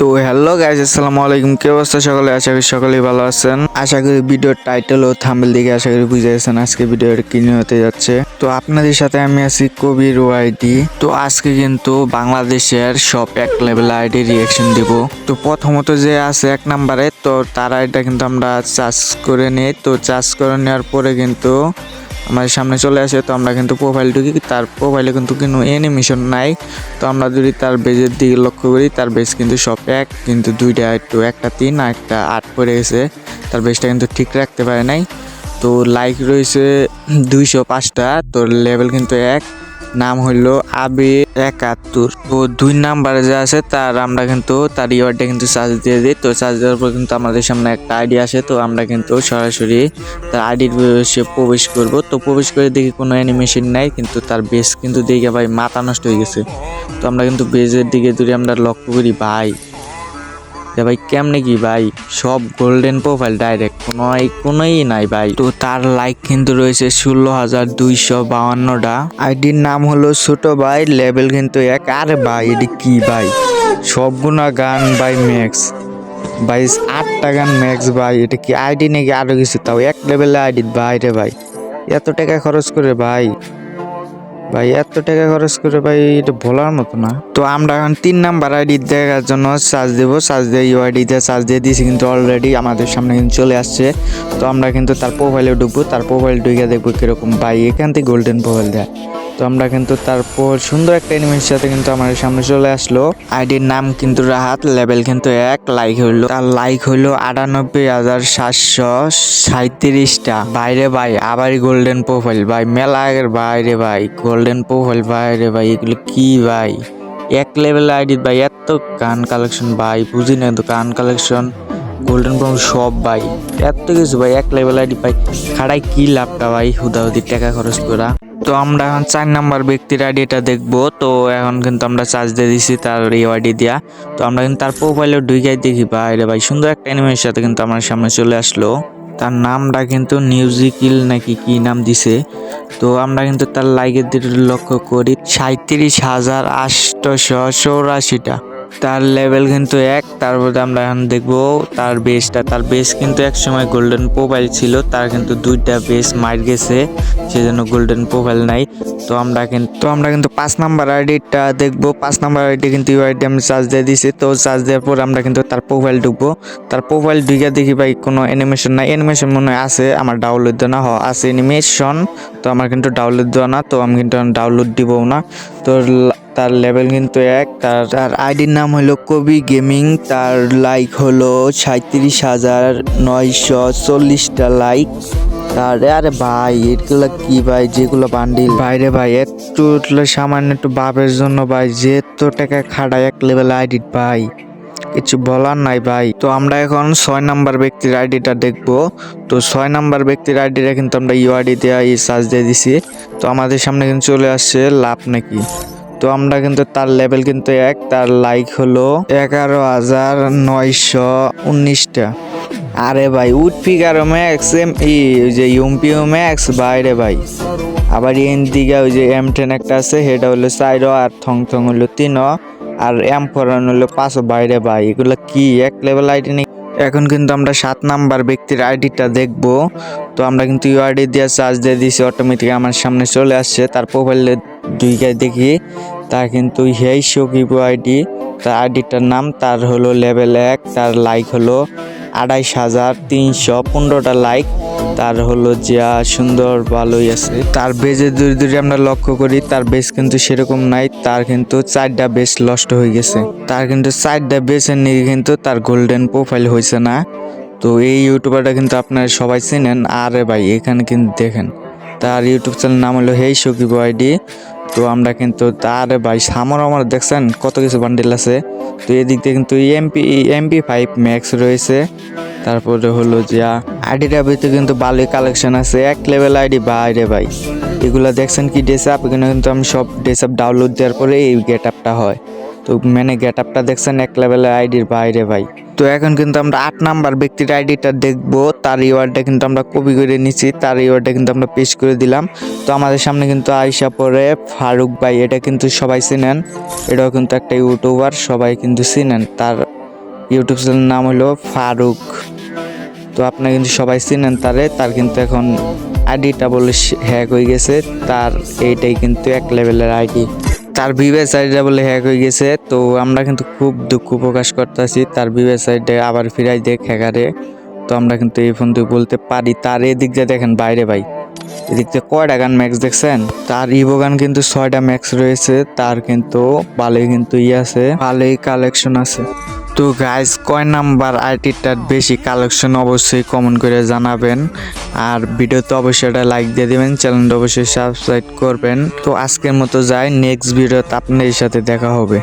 তো hello guys আসসালামু আলাইকুম। কি অবস্থা সকলে? আশা করি সকলেই ভালো আছেন। আশা করি ভিডিওর টাইটেল ও থাম্বেল দিকে আশা করি বুঝে গেছেন আজকে ভিডিওর কি নিয়ে হতে যাচ্ছে। তো আপনাদের সাথে আমি আছি কবির ওয়াইডি তো আজকে কিন্তু বাংলাদেশের সব এক লেভেল আইডি রিয়েকশন দিব। তো প্রথমত যে আছে এক নাম্বারে, তো তার আইডিটা কিন্তু আমরা চার্জ করে নিই। তো চার্জ করে নেওয়ার পরে কিন্তু আমাদের সামনে চলে আসে, তো আমরা কিন্তু প্রোফাইল ঢুকি, তার প্রোফাইলে কিন্তু কোনো অ্যানিমেশন নাই। তো আমরা যদি তার বেজের দিকে লক্ষ্য করি, তার বেজ কিন্তু সব এক, কিন্তু দুইটা একটু, একটা তিন আর একটা আট পড়ে গেছে। তার বেজটা কিন্তু ঠিক রাখতে পারে নাই। তো লাইক রয়েছে দুইশো পাঁচটা তোর লেভেল কিন্তু এক। নাম হইল আবি একাত্তর। তো দুই নাম্বারে যে আছে, তার আমরা কিন্তু, তার ইয়ারটা কিন্তু চার্জ দিয়ে দিই। তো চার্জ দেওয়ার পর কিন্তু আমাদের সামনে একটা আইডি আসে, তো আমরা কিন্তু সরাসরি তার আইডির সে প্রবেশ করব। তো প্রবেশ করে দেখি কোনো অ্যানিমেশন নাই, কিন্তু তার বেস কিন্তু দেখে ভাই মাথা নষ্ট হয়ে গেছে। তো আমরা কিন্তু বেজের দিকে যদি আমরা লক্ষ্য করি, ভাই। যে ভাই কেমনে কি ভাই? সব গোল্ডেন প্রোফাইল ডাইরেক্ট কোনো কোনোই নাই ভাই। তো তার লাইক কিন্তু রয়েছে ষোলো হাজার দুইশো বাউান্নটা আইডির নাম হলো ছোট ভাই লেভেল কিন্তু এক। আর ভাই, এটি কি ভাই? সবগুলা গান বাই ম্যাক্স ভাই, আটটা গান ম্যাক্স ভাই। এটা কি আইডি নাকি আরও কিছু? তাও এক লেভেলে আইডি ভাই রে ভাই। এত টাকা খরচ করে ভাই। ভাই, এত টাকা খরচ করে ভাই, এটা বলার মতো না। তো আমরা এখন তিন নাম্বার আইডি দেখার জন্য চার্জ দেব। চার্জ দিয়ে ইউ আইডি দিয়ে চার্জ দিয়ে দিয়েছি কিন্তু অলরেডি আমাদের সামনে কিন্তু চলে আসছে। তো আমরা কিন্তু তার প্রোফাইলে ঢুকবো। তার প্রোফাইল ঢুকে দেখব কীরকম। ভাই, এখান থেকে গোল্ডেন প্রোফাইল দেয়। তো আমরা কিন্তু তারপর সুন্দর একটা এনিমের সাথে কিন্তু আমার সামনে চলে আসলো। আইডির নাম কিন্তু রাহাত লেভেল কিন্তু এক লাইক হইল। তার লাইক হইল আটানব্বই হাজার সাতশো সাঁত্রিশটা বাইরে ভাই, আবার গোল্ডেন প্রোফাইল ভাই মেলা আগের বাইরে ভাই গোল্ডেন প্রোফাইল বাইরে ভাই, এগুলো কি ভাই? এক লেভেল আইডি ভাই, এত গান কালেকশন ভাই, বুঝি না তো গান কালেকশন গোল্ডেন প্রোফাইল সব ভাই, এত কিছু ভাই, এক লেভেল আইডি ভাই খাড়াই কি লাভটা ভাই, হুদাহুদি টাকা খরচ করা। তো আমরা এখন চার নাম্বার ব্যক্তির আইডিটা দেখব। তো এখন কিন্তু আমরা চার্জ দিয়ে দিছি তার এই আইডি দিয়া। তো আমরা কিন্তু তার প্রোফাইলে ঢুকাই দেখি, ভাই রে ভাই, সুন্দর একটা অ্যানিমের সাথে কিন্তু আমার সামনে চলে আসলো। তার নামটা কিন্তু মিউজিকিল নাকি কি নাম দিছে। তো আমরা কিন্তু তার লাইকের দিকে লক্ষ্য করি সাঁত্রিশ হাজার আটশোশো চৌরাশিটা। তার লেভেল কিন্তু এক, তারপরে আমরা এখন দেখব তার বেসটা তার বেস কিন্তু এক সময় গোল্ডেন প্রোফাইল ছিল, তার কিন্তু দুইটা বেস মার গেছে, সেজন্য গোল্ডেন প্রোফাইল নাই। তো আমরা কিন্তু আমরা কিন্তু পাঁচ নাম্বার আইডিটা দেখব। পাঁচ নাম্বার আইডি কিন্তু ইউআইডি আমি চার্জ দিয়ে দিছি। তো চার্জ দেওয়ার পর আমরা কিন্তু তার প্রোফাইল ঢুকবো। তার প্রোফাইল ঢুকে দেখি ভাই কোনো অ্যানিমেশন নাই। অ্যানিমেশন মনে হয় আছে, আমার ডাউনলোড দেওয়া না হ আছে অ্যানিমেশন তো আমার কিন্তু ডাউনলোড দেওয়া না, তো আমি কিন্তু ডাউনলোড দিবও না। তো তার লেভেল কিন্তু এক তার তার আইডির নাম হলো কবি গেমিং তার লাইক হলো সাঁত্রিশ হাজার নয়শো চল্লিশটা লাইক তার আরে ভাই এগুলো কি ভাই যেগুলো বান্ডিল বাইরে ভাই একটু উঠলে সামান্য একটু বাপের জন্য ভাই যে তো টাকা খাড়ায় এক লেভেল আইডি ভাই। কিছু বলার নাই ভাই। তো আমরা এখন ছয় নাম্বার ব্যক্তির আইডিটা দেখব। তো ছয় নাম্বার ব্যক্তির আইডিটা কিন্তু আমরা ইউআইডি দিয়ে এই সার্চ দিয়ে দিছি। তো আমাদের সামনে কিন্তু চলে আসছে লাভ নাকি? তো আমরা কিন্তু তার লেভেল কিন্তু এক, তার লাইক হলো এগারো হাজার নয়শো উনিশটা। আরে ভাই উড ফিগার ম্যাক্স এম ই ওই যে ইউমপিও ম্যাক্স বাইরে ভাই। আবার এন দিকে ওই যে এম টেন একটা আছে, সেটা হলো চাইরো আর থং থং হলো তিনও আর এম ফোরান হলো পাঁচও বাইরে ভাই। এগুলো কি, এক লেভেল আইডি নেই এখন কিন্তু আমরা সাত নাম্বার ব্যক্তির আইডিটা দেখব। তো আমরা কিন্তু ইউআইডি দিয়ে চার্জ দিয়ে দিয়েছি অটোমেটিক আমার সামনে চলে আসছে, তার প্রোফাইলে দুইটাই দেখি তার কিন্তু হেই সকিব আইডি তার আইডিটার নাম তার হলো লেভেল এক, তার লাইক হলো আড়াইশ হাজার তিনশো পনেরোটা লাইক তার হলো যা সুন্দর ভালোই আছে। তার বেজে দূরে দূরে আমরা লক্ষ্য করি, তার বেস কিন্তু সেরকম নাই, তার কিন্তু চারটা বেস নষ্ট হয়ে গেছে। তার কিন্তু চারটা বেসের নিয়ে কিন্তু তার গোল্ডেন প্রোফাইল হয়েছে না। তো এই ইউটিউবারটা কিন্তু আপনারা সবাই চেনেন। আরে ভাই, এখানে কিন্তু দেখেন, তার ইউটিউব চ্যানেল নাম হলো হেই সকিব আইডি তো আমরা কিন্তু তার ভাই সামর আমার দেখছেন কত কিছু বান্ডিল আছে। তো এদিক দিয়ে কিন্তু এমপি এমপি ফাইভ ম্যাক্স রয়েছে। তারপরে হলো যে আইডিটার ভিতরে কিন্তু ভালোই কালেকশন আছে। এক লেভেল আইডি বাইরে ভাই এগুলো দেখছেন কি ড্রেস আপ এখানে কিন্তু আমি সব ড্রেস আপ ডাউনলোড দেওয়ার পরে এই গেট আপটা হয়। তো মানে গেট আপটা দেখছেন এক লেভেলের আইডির বাইরে ভাই। তো এখন কিন্তু আমরা আট নাম্বার ব্যক্তির আইডিটা দেখব। তার রিওয়ার্ডটা কিন্তু আমরা কপি করে নিচ্ছি তার রিওয়ার্ডটা কিন্তু আমরা পেশ করে দিলাম। তো আমাদের সামনে কিন্তু আয়সা পরে, ফারুক ভাই, এটা কিন্তু সবাই চিনেন। এটাও কিন্তু একটা ইউটিউবার সবাই কিন্তু চিনেন। তার ইউটিউব চ্যানেলের নাম হলো ফারুক। তো আপনারা কিন্তু সবাই চিনেন তারে। তার কিন্তু এখন আইডিটা বলে হ্যাক হয়ে গেছে। তার এইটাই কিন্তু এক লেভেলের আইডি। তার বিবেস সাইডে বলে হ্যাক হয়ে গেছে, তো আমরা কিন্তু খুব দুঃখ প্রকাশ করতেছি। তার বিবেস সাইডে আবার ফিরাই দেখ হ্যাকারে তো আমরা কিন্তু এই ফোন দিয়ে বলতে পারি, তার এদিক দিয়ে দেখেন বাইরে ভাই, এদিক দিয়ে কয়টা গান ম্যাক্স দেখছেন? তার ইভো গান কিন্তু ছয়টা ম্যাক্স রয়েছে, তার কিন্তু ভালোই কিন্তু ইয়ে আছে, ভালোই কালেকশন আছে। তো গাইজ কয় নাম্বার আইটিটার বেশি কালেকশন অবশ্যই কমেন্ট করে জানাবেন। আর ভিডিওতে অবশ্যই একটা লাইক দিয়ে দেবেন চ্যানেলটা অবশ্যই সাবস্ক্রাইব করবেন। তো আজকের মতো যাই নেক্সট ভিডিওতে আপনাদের সাথে দেখা হবে।